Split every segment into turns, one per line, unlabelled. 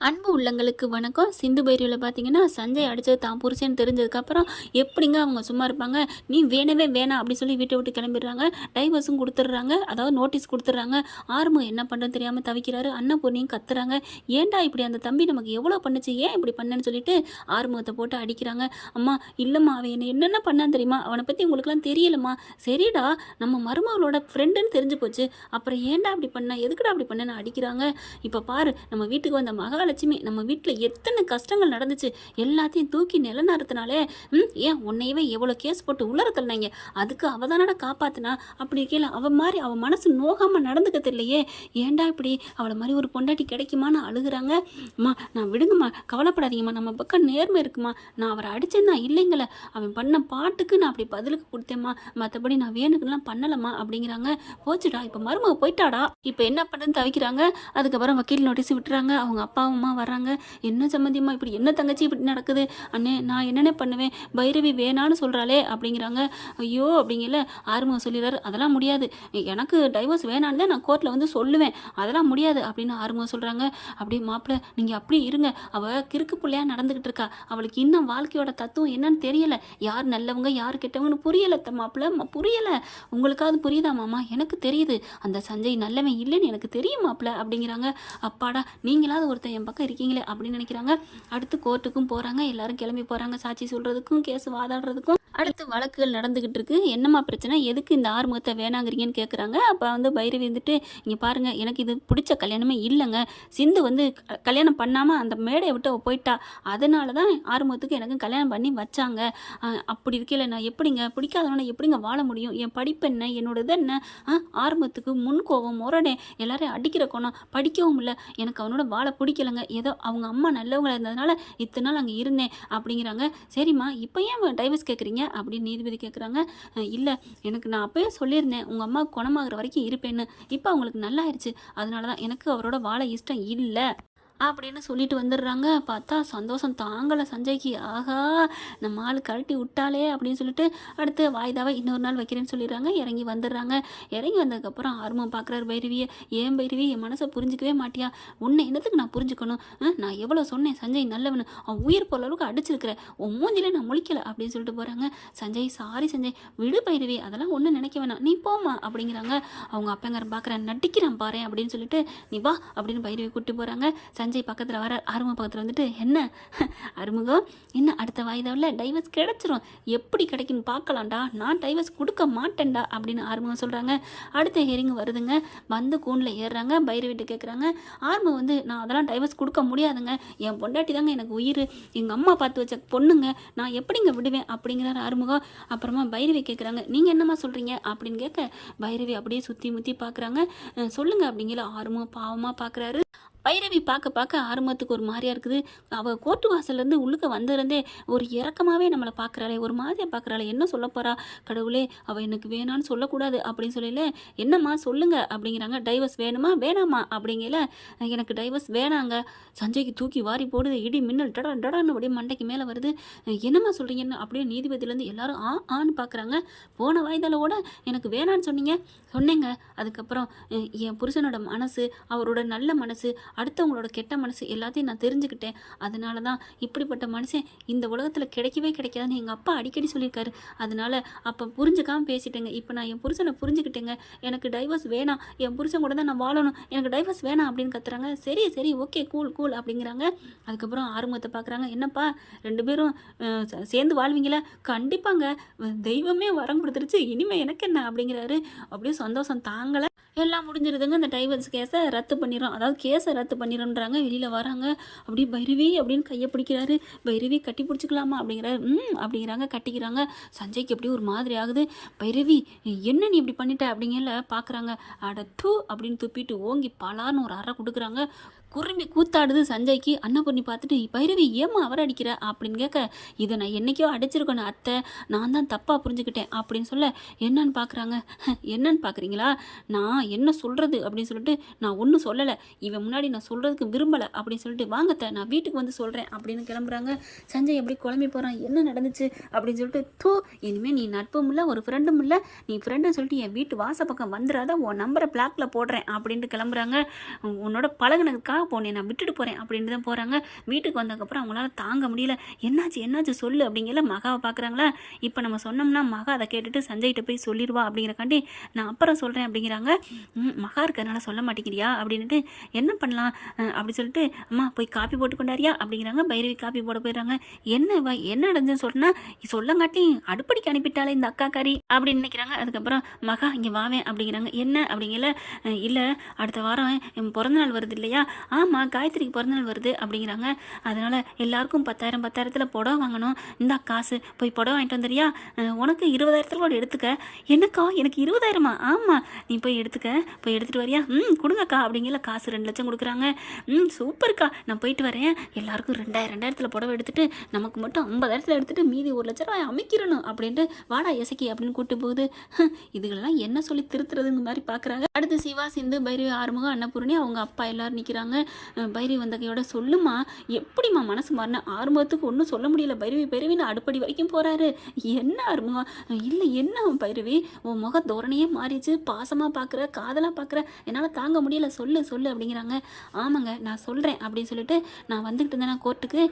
அன்பு உள்ளங்களுக்கு வணக்கம். சிந்து பைரியில் பார்த்தீங்கன்னா சஞ்சய் அடித்தது தான் புருஷன் தெரிஞ்சதுக்கப்புறம் எப்படிங்க அவங்க சும்மா இருப்பாங்க? நீ வேணவே வேணாம் அப்படின்னு சொல்லி வீட்டை விட்டு கிளம்பிடுறாங்க. டைவர்ஸும் கொடுத்துட்றாங்க. அதாவது நோட்டீஸ் கொடுத்துட்றாங்க. ஆர்மம் என்ன பண்ணுறது தெரியாமல் தவிக்கிறாரு. அண்ணன் பொண்ணையும் கத்துறாங்க. ஏன்டா இப்படி அந்த தம்பி நமக்கு எவ்வளோ பண்ணுச்சு? ஏன் இப்படி பண்ணேன்னு சொல்லிட்டு ஆறுமுகத்தை போட்டு அடிக்கிறாங்க. அம்மா இல்லைம்மா அவன் என்ன என்னென்ன பண்ணான்னு தெரியுமா? அவனை பற்றி உங்களுக்குலாம் தெரியலம்மா. சரிடா நம்ம மருமகளோட ஃப்ரெண்டுன்னு தெரிஞ்சு போச்சு. அப்புறம் ஏன்டா அப்படி பண்ண? எதுக்குடா அப்படி பண்ணேன்னு அடிக்கிறாங்க. இப்போ பாரு நம்ம வீட்டுக்கு வந்த மகள் மகாலட்சுமி நம்ம வீட்டில் எத்தனை கஷ்டங்கள் நடந்துச்சு. எல்லாத்தையும் தூக்கி நிலநறுத்தினாலே ம் ஏன் உன்னையவே எவ்வளோ கேஸ் போட்டு உள்ளர தள்ளினாங்க? அதுக்கு அவ தானடா காப்பாத்தினா? அப்படி இருக்கையில் அவள் மாதிரி அவள் மனசு நோகாமல் நடந்துக்கிறது இல்லையே ஏன்டா இப்படி? அவளை மாதிரி ஒரு பொண்டாட்டி கிடைக்குமான்னு அழுகுறாங்க. அம்மா நான் விடுங்கம்மா கவலைப்படாதீங்கம்மா. நம்ம பக்கம் நேர்மை இருக்குமா? நான் அவரை அடிச்சேன்னா இல்லைங்கள. அவன் பண்ண பாட்டுக்கு நான் அப்படி பதிலுக்கு கொடுத்தேம்மா. மற்றபடி நான் வேணுக்குலாம் பண்ணலம்மா அப்படிங்கிறாங்க. போச்சுடா இப்போ மருமக போயிட்டாடா. இப்போ என்ன பண்ணுன்னு தவிக்கிறாங்க. அதுக்கப்புறம் வக்கீல் நோட்டீஸ் விட்டுறாங்க. அவங்க அப்பாவும் அம்மா வராங்க என்ன சம்மந்தியம்மா இப்படி என்ன தங்கச்சி இப்படி நடக்குது? அண்ணே நான் என்னென்ன பண்ணுவேன்? பைரவி வேணான்னு சொல்கிறாளே அப்படிங்கிறாங்க. ஐயோ அப்படிங்கல. ஆறுமுகம் சொல்லிடுறாரு அதெல்லாம் முடியாது. எனக்கு டைவர்ஸ் வேணான்னு தான் நான் கோர்ட்டில் வந்து சொல்லுவேன். அதெல்லாம் முடியாது அப்படின்னு ஆறுமுகம் சொல்கிறாங்க அப்படியே மாப்பிள்ளை நீங்கள் அப்படி இருங்க. அவள் கிறுக்கு பிள்ளையாக நடந்துக்கிட்டு இருக்கா. அவளுக்கு இன்னும் வாழ்க்கையோட தத்துவம் என்னன்னு தெரியலை. யார் நல்லவங்க யார் கெட்டவங்கன்னு புரியலை த புரியலை. உங்களுக்காவது புரியுதா மாமா? எனக்கு தெரியுது. அந்த சஞ்சய் நல்லவன் இல்லைன்னு எனக்கு தெரியும் மாப்பிள்ள அப்படிங்கிறாங்க. அப்பாடா நீங்களாவது ஒருத்தன் என் பக்கம் இருக்கீங்களே அப்படின்னு நினைக்கிறாங்க. அடுத்து கோர்ட்டுக்கும் போகிறாங்க எல்லாரும் கிளம்பி போகிறாங்க சாட்சி சொல்கிறதுக்கும் கேஸ் வாதாடுறதுக்கும் அடுத்து வழக்குகள் நடந்துக்கிட்டு இருக்கு. என்னம்மா பிரச்சனை? எதுக்கு இந்த ஆறுமுகத்தை வேணாங்கிறீங்கன்னு கேட்குறாங்க அப்போ வந்து பைரவி வந்துட்டு இங்கே பாருங்க எனக்கு இது பிடிச்ச கல்யாணமே இல்லைங்க. சிந்து வந்து க- கல்யாணம் பண்ணாமல் அந்த மேடையை விட்டு போயிட்டா. அதனால தான் ஆறுமுகத்துக்கு எனக்கு கல்யாணம் பண்ணி வச்சாங்க. அப்படி இருக்கல நான் எப்படிங்க? பிடிக்காதவனே எப்படிங்க வாழ முடியும்? என் படிப்பு என்ன? என்னோட இது என்ன? ஆ, ஆறுமுகத்துக்கு முன் கோவம் முரடே. எல்லாரையும் அடிக்கிற கோணம். படிக்கவும் இல்லை. எனக்கு அவனோட வாழ பிடிக்கலங்க. ஏதோ அவங்க அம்மா நல்லவங்களாக இருந்ததுனால இத்தனை நாள் அங்கே இருந்தேன். அப்படிங்கிறாங்க. சரிம்மா இப்போ ஏன் டைவர்ஸ் கேட்குறீங்க அப்படின்னு நீதிபதி கேட்குறாங்க இல்லை எனக்கு நான் அப்போயே சொல்லியிருந்தேன் உங்கள் அம்மா குணமாகிற வரைக்கும் இருப்பேன்னு. இப்போ அவங்களுக்கு நல்லாயிருச்சு. அதனால தான் எனக்கு அவரோட வாழ இஷ்டம் இல்லை. அப்படின்னு சொல்லிட்டு வந்துடுறாங்க. பார்த்தா சந்தோஷம் தாங்கலை சஞ்சய்க்கு. ஆகா நம்ம ஆள் கழட்டி விட்டாலே அப்படின்னு சொல்லிட்டு அடுத்து வாய்தாவை இன்னொரு நாள் வைக்கிறேன்னு சொல்லிடுறாங்க. இறங்கி வந்துடுறாங்க. இறங்கி வந்ததுக்கப்புறம் ஆர்வம் பார்க்குறாரு பைரவியை. ஏன் பைரவி என் மனசை புரிஞ்சிக்கவே மாட்டியா? உன்னை என்னத்துக்கு நான் புரிஞ்சுக்கணும்? நான் எவ்வளோ சொன்னேன்? சஞ்சய் நல்லவனு. அவன் உயிர் போல அளவுக்கு அடிச்சிருக்கிறேன் உன் மூஞ்சிலே நான் முழிக்கல அப்படின்னு சொல்லிட்டு போகிறாங்க சஞ்சய் சாரி சஞ்சய். விடு பைரவி. அதெல்லாம் ஒன்றும் நினைக்க வேணாம். நீ போம்மா. அப்படிங்கிறாங்க. அவங்க அப்பங்காரன் பார்க்குறேன் நட்டிக்கிறான் பாரு அப்படின்னு சொல்லிட்டு நீ வா. அப்படின்னு பைரவி கூப்பிட்டு போகிறாங்க சஞ்சய் பக்கத்தில் வர ஆறுமுக பக்கத்தில் வந்துட்டு என்ன? அறுமுகம் என்ன அடுத்த வாய்தாவில் டைவர்ஸ் கிடச்சிரும். எப்படி கிடைக்குன்னு பார்க்கலாம்டா. நான் டைவர்ஸ் கொடுக்க மாட்டேன்டா அப்படின்னு ஆறுமுகம் சொல்கிறாங்க அடுத்த ஹியரிங் வருதுங்க. வந்து கூண்டில் ஏறுறாங்க. பைரவிட்டு கேட்குறாங்க ஆறுமுகம் வந்து நான் அதெல்லாம் டைவர்ஸ் கொடுக்க முடியாதுங்க. என் பொண்டாட்டி தாங்க எனக்கு உயிர். எங்கள் அம்மா பார்த்து வச்ச பொண்ணுங்க. நான் எப்படிங்க விடுவேன்? அப்படிங்கிறாரு ஆறுமுகம் அப்புறமா பைரவி கேட்குறாங்க நீங்கள் என்னம்மா சொல்கிறீங்க அப்படின்னு கேட்க பைரவி அப்படியே சுற்றி முற்றி பார்க்குறாங்க சொல்லுங்கள் அப்படிங்கிற ஆறுமுகம் பாவமாக பார்க்குறாரு பைரவி பார்க்க பார்க்க ஆரம்பத்துக்கு ஒரு மாதிரியாக இருக்குது. அவள் கோர்ட்டு வாசல்லேருந்து உள்ளுக்க வந்திருந்தே ஒரு இறக்கமாகவே நம்மளை பார்க்குறாளே ஒரு மாதிரியாக பார்க்குறாளே. என்ன சொல்ல போகிறா கடவுளே அவள் எனக்கு வேணான்னு சொல்லக்கூடாது அப்படின்னு சொல்லல. என்னம்மா சொல்லுங்கள் அப்படிங்கிறாங்க. டைவர்ஸ் வேணுமா? வேணாமா அப்படிங்கல. எனக்கு டைவர்ஸ் வேணாங்க. சஞ்சய்க்கு தூக்கி வாரி போடுது. இடி மின்னல் டடா டடான்னு அப்படியே மண்டைக்கு மேலே வருது. என்னம்மா சொல்கிறீங்கன்னு அப்படியே நீதிபதியிலேருந்து எல்லாரும் ஆ ஆன்னு பார்க்குறாங்க. போன வாய்தாலோட எனக்கு வேணான்னு சொன்னீங்க. சொன்னேங்க. அதுக்கப்புறம் என் புருஷனோட மனசு அவரோட நல்ல மனசு அடுத்தவங்களோட கெட்ட மனசு எல்லாத்தையும் நான் தெரிஞ்சுக்கிட்டேன். அதனால தான் இப்படிப்பட்ட மனுஷன் இந்த உலகத்தில் கிடைக்கவே கிடைக்காதுன்னு எங்கள் அப்பா அடிக்கடி சொல்லியிருக்காரு. அதனால அப்போ புரிஞ்சுக்காம பேசிட்டேங்க. இப்போ நான் என் புருஷனை புரிஞ்சுக்கிட்டேங்க. எனக்கு டைவர்ஸ் வேணாம். என் புருஷன் கூட தான் நான் வாழணும். எனக்கு டைவர்ஸ் வேணாம் அப்படின்னு கத்துறாங்க. சரி சரி ஓகே கூல் கூல் அப்படிங்கிறாங்க. அதுக்கப்புறம் ஆறுமுகத்தை பார்க்குறாங்க என்னப்பா ரெண்டு பேரும் சேர்ந்து வாழ்வீங்களா? கண்டிப்பாங்க. தெய்வமே வரம் கொடுத்துருச்சு. இனிமே எனக்கு என்ன அப்படிங்கிறாரு. அப்படியே சந்தோஷம் தாங்கலை. எல்லாம் முடிஞ்சிருதுங்க. இந்த டைவர்ஸ் கேஸை ரத்து பண்ணிடும் அதாவது கேஸை ரத்து பண்ணிடும்ன்றாங்க வெளியில் வராங்க. அப்படியே பைரவி அப்படின்னு கையை பிடிக்கிறாரு. பைரவி கட்டி பிடிச்சிக்கலாமா? அப்படிங்கிறாரு. ம் அப்படிங்கிறாங்க கட்டிக்கிறாங்க. சஞ்சய்க்கு எப்படி ஒரு மாதிரி ஆகுது. பைரவி என்ன நீ இப்படி பண்ணிட்ட? அப்படிங்கல பார்க்குறாங்க அட தூ அப்படின்னு துப்பிட்டு ஓங்கி பலான்னு ஒரு அறை கொடுக்குறாங்க. குருமி கூத்தாடுது சஞ்சய்க்கு அன்னபூர்ணி பார்த்துட்டு பைரவி ஏமா அவர் அடிக்கிற? அப்படின்னு கேட்க இதை நான் என்னைக்கோ அடிச்சிருக்கணும் அத்தை. நான் தான் தப்பாக புரிஞ்சுக்கிட்டேன் அப்படின்னு சொல்ல என்னன்னு பார்க்குறாங்க என்னன்னு பார்க்குறீங்களா நான் என்ன சொல்கிறது அப்படின்னு சொல்லிட்டு நான் ஒன்றும் சொல்லலை. இவன் முன்னாடி நான் சொல்கிறதுக்கு விரும்பலை அப்படின்னு சொல்லிட்டு வாங்கத்த நான் வீட்டுக்கு வந்து சொல்கிறேன் அப்படின்னு கிளம்புறாங்க. சஞ்சய் எப்படி குழம்பி போகிறான் என்ன நடந்துச்சு? அப்படின்னு சொல்லிட்டு தூ இனிமேல் நீ நட்பும் இல்லை ஒரு ஃப்ரெண்டும் இல்லை. நீ ஃப்ரெண்டுன்னு சொல்லிட்டு என் வீட்டு வாச பக்கம் வந்துடாத உன் நம்பரை பிளாக்ல போடுறேன் அப்படின்ட்டு கிளம்புறாங்க. உன்னோட பழகுனதுக்காக போனே நான் விட்டுட்டு போகிறேன் அப்படின்ட்டு தான் போகிறாங்க வீட்டுக்கு வந்ததுக்கப்புறம் அவங்களால தாங்க முடியல. என்னாச்சு என்னாச்சு சொல்லு அப்படிங்கிற மகாவை பார்க்குறாங்களா? இப்போ நம்ம சொன்னோம்னா மகா அதை கேட்டுட்டு சஞ்சய்கிட்ட போய் சொல்லிடுவா அப்படிங்கிறக்காண்டி நான் அப்புறம் சொல்கிறேன் அப்படிங்கிறாங்க. ம், மகா இருக்கிறதுனால சொல்ல மாட்டேங்கிறியா? அப்படின்ட்டு என்ன பண்ணலாம்? அப்படி சொல்லிட்டு அம்மா போய் காப்பி போட்டு கொண்டாரியா? அப்படிங்கிறாங்க. பைரவி காப்பி போட போயிடுறாங்க. என்ன என்ன நடந்துன்னு சொன்னா சொல்லங்காட்டி அடுப்படிக்கு அனுப்பிட்டாலே இந்த அக்கா காரி அப்படின்னு நினைக்கிறாங்க. அதுக்கப்புறம் மகா இங்கே வாவேன் அப்படிங்கிறாங்க. என்ன? அப்படிங்கல இல்லை அடுத்த வாரம் என் பிறந்தநாள் வருது இல்லையா? ஆமாம் காயத்ரிக்கு பிறந்தநாள் வருது அப்படிங்கிறாங்க. அதனால் எல்லாருக்கும் பத்தாயிரம் பத்தாயிரத்தில் புடவை வாங்கணும். இந்த காசு போய் புடவை வாங்கிட்டு வந்துறியா உனக்கு இருபதாயிரத்தில் கூட எடுத்துக்க. என்னக்கா எனக்கு இருபதாயிரமா? ஆமாம் நீ போய் எடுத்துக்க. போய் எடுத்துகிட்டு வரியா? ம் கொடுங்கக்கா அப்படிங்கிற காசு ரெண்டு லட்சம் கொடுக்குறாங்க. ம் சூப்பர்க்கா. நான் போயிட்டு வரேன். எல்லாருக்கும் ரெண்டாயிரம் ரெண்டாயிரத்தில் புடவை எடுத்துட்டு நமக்கு மட்டும் ஐம்பதாயிரத்தில் எடுத்துட்டு மீதி ஒரு லட்ச ரூபாய் அமைக்கிறணும் அப்படின்ட்டு வாடா எசக்கி அப்படின்னு கூட்டு போகுது. இதுகளெல்லாம் என்ன சொல்லி திருத்துறதுங்க மாதிரி பார்க்குறாங்க அடுத்து சிவா சிந்து பைரவி ஆறுமுகம் அன்னபூர்ணி அவங்க அப்பா எல்லாரும் நிற்கிறாங்க பைரவி வந்தகையோட சொல்லுமா? எப்படிம்மா மனசு மாறின? ஆரம்பத்துக்கு ஒன்றும் சொல்ல முடியல. பைரவி பைரவின்னு அடுப்படி வரைக்கும் போகிறாரு என்ன ஆறுமுகம் இல்லை என்ன பைரவி? உன் முக தோரணையே மாறிச்சு பாசமாக பார்க்குற காதலாக பார்க்குற என்னால் தாங்க முடியல. சொல்லு சொல்லு அப்படிங்கிறாங்க. ஆமாங்க நான் சொல்கிறேன் அப்படின்னு சொல்லிட்டு நான் வந்துக்கிட்டு இருந்தேன் கோர்ட்டுக்கு.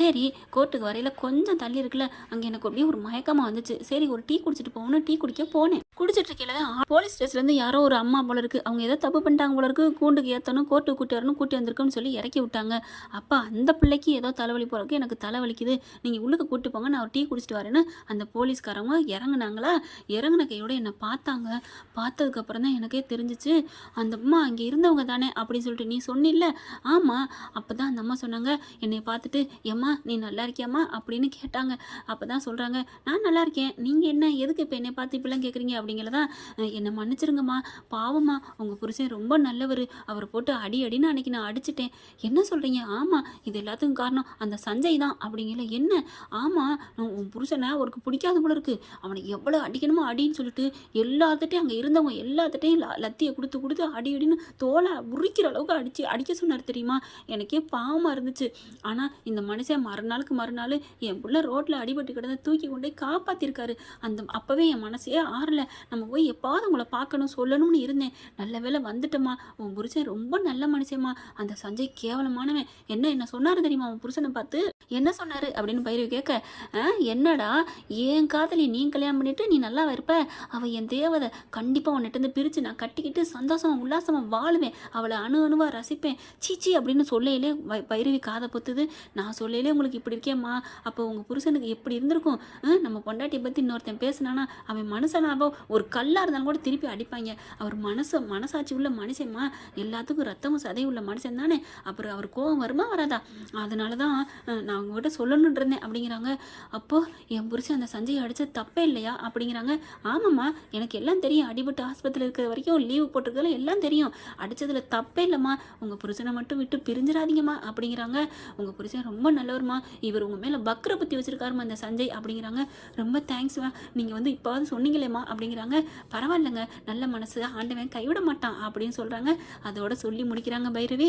சரி கோர்ட்டுக்கு வரையில் கொஞ்சம் தள்ளி இருக்குல்ல. அங்கே எனக்கு அப்படியே ஒரு மயக்கமாக வந்துச்சு. சரி ஒரு டீ குடிச்சிட்டு போகணும். டீ குடிக்க போனேன். குடிச்சிட்டு இருக்கையில போலீஸ் ஸ்டேஷன்லேருந்து யாரோ ஒரு அம்மா போல இருக்குது அவங்க ஏதோ தப்பு பண்ணிட்டாங்க போல இருக்கு. கூண்டுக்கு ஏற்றணும் கோர்ட்டுக்கு கூட்டி வரணும் கூட்டி வந்திருக்குன்னு சொல்லி இறக்கி விட்டாங்க. அப்பா அந்த பிள்ளைக்கு ஏதோ தலைவலி போகிறக்கு எனக்கு தலைவலிக்குது. நீங்கள் உள்ளுக்கு கூட்டி போங்க நான் ஒரு டீ குடிச்சிட்டு வரேன்னு அந்த போலீஸ்காரவங்க இறங்குனாங்களா? இறங்குன கையோட என்னை பார்த்தாங்க. பார்த்ததுக்கப்புறம் தான் எனக்கே தெரிஞ்சிச்சு. அந்த அம்மா அங்கே இருந்தவங்க தானே அப்படின்னு சொல்லிட்டு நீ சொன்னில்ல? ஆமாம் அப்போ தான் அந்த அம்மா சொன்னாங்க என்னை பார்த்துட்டு ஏம்மா நீ நல்லா இருக்கியாம்மா? அப்படின்னு கேட்டாங்க. அப்போ தான் சொல்கிறாங்க நான் நல்லா இருக்கேன். நீங்கள் என்ன எதுக்கு இப்போ என்னை பார்த்து இப்படிலாம் கேட்குறீங்க அப்படிங்கிறதான் என்னை மன்னிச்சிருங்கம்மா. பாவம்மா உங்கள் புருஷன் ரொம்ப நல்லவர். அவரை போட்டு அடி அடின்னு அன்னைக்கு நான் அடிச்சிட்டேன். என்ன சொல்கிறீங்க ஆமாம் இது எல்லாத்துக்கும் காரணம் அந்த சஞ்சய் தான் அப்படிங்கல. என்ன? ஆமாம் உன் புருஷனை அவருக்கு பிடிக்காத போல இருக்குது அவனை எவ்வளோ அடிக்கணுமோ அடின்னு சொல்லிட்டு எல்லாத்துட்டையும் அங்கே இருந்தவங்க எல்லாத்துட்டையும் லத்தியை கொடுத்து கொடுத்து அடி அடின்னு தோலை உரிக்கிற அளவுக்கு அடிச்சு அடிக்க சொன்னார் தெரியுமா? எனக்கே பாவமாக இருந்துச்சு. ஆனால் இந்த மனுஷன் மறுநாளுக்கு மறுநாள் என் பிள்ள ரோட்டில் அடிபட்டு கிடந்து தூக்கி கொண்டு காப்பாற்றிருக்காரு அந்த அப்போவே என் மனசே ஆறல. நம்ம போய் எப்பாவது உங்களை பார்க்கணும் சொல்லணும்னு இருந்தேன். நல்ல வேளை வந்துட்டோமா? உன் புருஷன் ரொம்ப நல்ல மனுஷமா அந்த சஞ்சய் கேவலமானவன். என்ன என்ன சொன்னார் தெரியுமா உன் புருஷனை பார்த்து? என்ன சொன்னார் அப்படின்னு பயிர் கேட்க "ஆ, என்னடா? என் காதலி நீ கல்யாணம் பண்ணிட்டு நீ நல்லா இருப்ப? அவள் என் தேவதை. கண்டிப்பாக உன்னிட்ட பிரித்து நான் கட்டிக்கிட்டு சந்தோஷமா உல்லாசமாக வாழுவேன். அவளை அணு அணுவாக ரசிப்பேன். சீச்சி அப்படின்னு சொல்லையிலே பைரவி காதை பொத்துது. நான் சொல்லையிலே உங்களுக்கு இப்படி இருக்கேம்மா. அப்போ உங்கள் புருஷனுக்கு எப்படி இருந்திருக்கும்? நம்ம பொண்டாட்டியை பற்றி இன்னொருத்தன் பேசினானா அவன் மனுஷனாவோ ஒரு கல்லாக இருந்தாலும் கூட திருப்பி அடிப்பாங்க. அவர் மனசு மனசாட்சி உள்ள மனுஷன்மா. எல்லாத்துக்கும் ரத்தமும் சதை உள்ள மனுஷன் தானே? அப்புறம் அவர் கோவம் வருமா வராதா? அதனால தான் நான் உங்ககிட்ட சொல்லணும்னு இருந்தேன் அப்படிங்கிறாங்க. அப்போது என் புருஷன் அந்த சஞ்சய் அடித்த தப்பே இல்லையா? அப்படிங்கிறாங்க. ஆமாம்மா எனக்கு எல்லாம் தெரியும். அடிபட்டு ஆஸ்பத்திரியில் இருக்கிற வரைக்கும் லீவு போட்டிருக்கல எல்லாம் தெரியும். அடித்ததில் தப்பே இல்லைம்மா. உங்கள் புருஷனை மட்டும் விட்டு பிரிஞ்சிடாதீங்கம்மா அப்படிங்கிறாங்க. உங்கள் புருஷன் ரொம்ப நல்லவருமா. இவர் உங்கள் மேலே பக்ர புத்தி வச்சுருக்காருமா இந்த சஞ்சய் அப்படிங்கிறாங்க. ரொம்ப தேங்க்ஸ்மா நீங்கள் வந்து இப்போவாது சொன்னீங்களேம்மா அப்படிங்கிறாங்க. பரவாயில்லைங்க. நல்ல மனசு. ஆண்டவன் கைவிட மாட்டான் அப்படின்னு சொல்கிறாங்க அதோட சொல்லி முடிக்கிறாங்க பைரவி.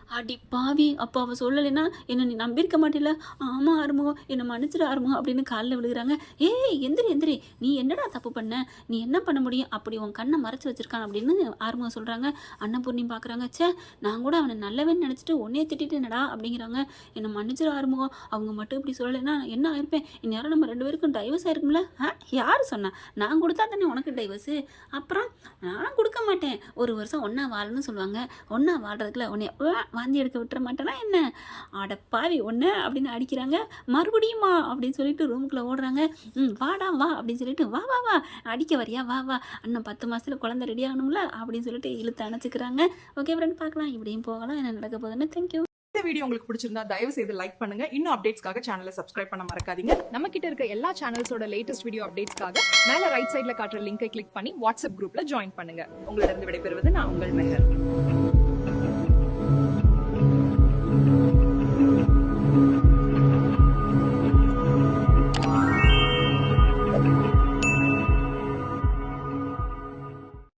அடி பாவி அப்போ அவள் சொல்லலைன்னா என்னை நீ நம்பியிருக்க மாட்டேல ஆமாம் ஆறுமுகம் என்னை மன்னிச்சிட ஆறுமுகம் அப்படின்னு காலில் விழுகிறாங்க. ஏய் எந்திரி எந்திரி நீ என்னடா தப்பு பண்ண? நீ என்ன பண்ண முடியும்? அப்படி உன் கண்ணை மறைச்சி வச்சிருக்கான் அப்படின்னு ஆறுமுகம் சொல்கிறாங்க அன்னபூர்ணி பார்க்குறாங்க ச்சே நான் கூட அவனை நல்லவன் நினச்சிட்டு உன்னே திட்டிட்டு என்னடா அப்படிங்கிறாங்க. என்னை மன்னிச்சிட ஆறுமுகம். அவங்க மட்டும் இப்படி சொல்லலைன்னா என்ன ஆயிருப்பேன்? இந்நேரம் நம்ம ரெண்டு பேருக்கும் டைவர்ஸ் ஆயிருக்கும்ல? ஆ யார் சொன்னா? நான் கொடுத்தா தானே உனக்கு டைவர்ஸு அப்புறம் நான் கொடுக்க மாட்டேன். ஒரு வருஷம் ஒன்றா வாழணும்னு சொல்லுவாங்க. ஒன்றா வாழ்கிறதுக்குள்ள உன்னை வாந்தி எடுக்க விட்டுற மாட்டேனா என்ன அடப்பாவி ஒன்று அப்படின்னு அடிக்கிறாங்க. மறுபடியுமா அப்படின்னு சொல்லிட்டு ரூமுக்குள்ளே ஓடுறாங்க. ம் வாடா வா அப்படின்னு சொல்லிட்டு வா வா வா அடிக்க வரியா? வா வா அண்ணன் பத்து மாதத்தில் குழந்தை ரெடி ஆகணும்ல அப்படின்னு சொல்லிட்டு இழுத்து அணைச்சிக்கிறாங்க. ஓகே ஃப்ரெண்ட் பார்க்கலாம். இப்படியும் போகலாம். என்ன நடக்க போகுதுன்னு தேங்க்யூ
இந்த வீடியோ உங்களுக்கு பிடிச்சிருந்தா தயவு செய்து லைக் பண்ணுங்க. இன்னும் அப்டேட்ஸ்க்காக சேனலை சப்ஸ்கிரைப் பண்ண மறக்காதீங்க.
நம்ம கிட்ட இருக்க எல்லா சேனல்ஸோட லேட்டஸ்ட் வீடியோ அப்டேட்ஸ்க்காக மேல ரைட் சைடுல காட்டுற லிங்கை கிளிக் பண்ணி வாட்ஸ்அப் குரூப்ல ஜாயின் பண்ணுங்க.
உங்களிடம் விடைபெறுவது நான் உங்கள் மெஹர்.